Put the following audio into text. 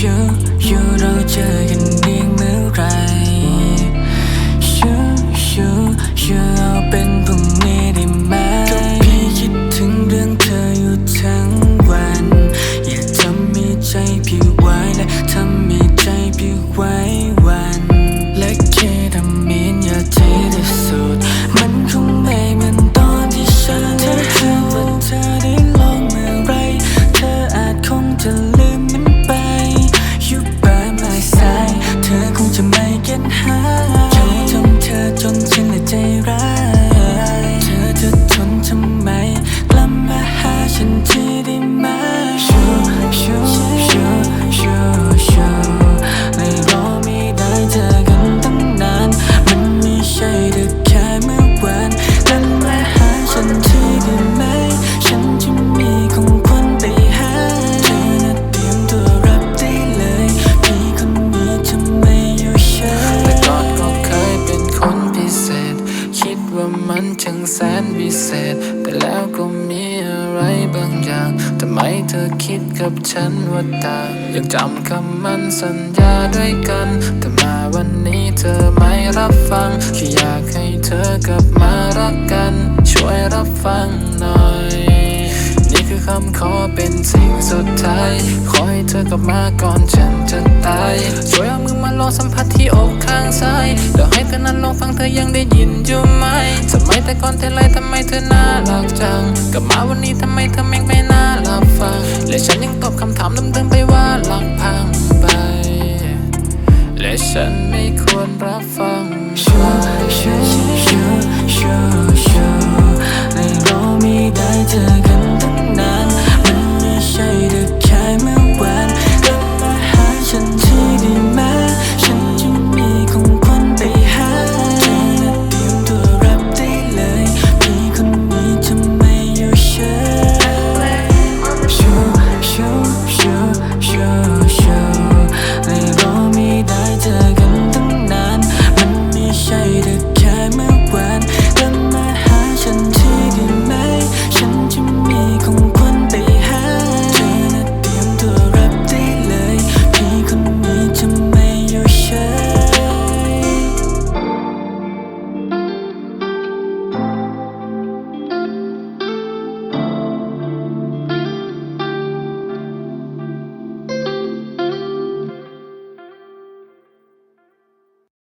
you you เราเจอกัน สนวิเศษ แต่แล้วก็มีอะไรบางอย่างทำไมเธอคิดกับฉันว่าต่างยังจำคำมันสัญญาด้วยกันแต่มาวันนี้เธอไม่รับฟังแค่อยากให้เธอกลับมารักกัน ช่วยรับฟังหน่อย นี่คือคำขอเป็นสิ่งสุดท้าย ขอให้เธอกลับมาก่อนฉันจะตาย ช่วยเอามือมาลองสัมผัสที่อกข้างซ้ายแล้วให้เธอนั้นลองฟังเธอยังได้ยินอยู่ไหม แต่ก่อนเต่ไรทำไมเธอน่ารักจังกลับมาวันนี้ทำไมเธอแม่งไม่น่ารับฟัง และฉันยังตอบคำถามเดิมๆไปว่าหลังพังไป และฉันไม่ควรรับฟัง Sure, sure, sure, sure, sure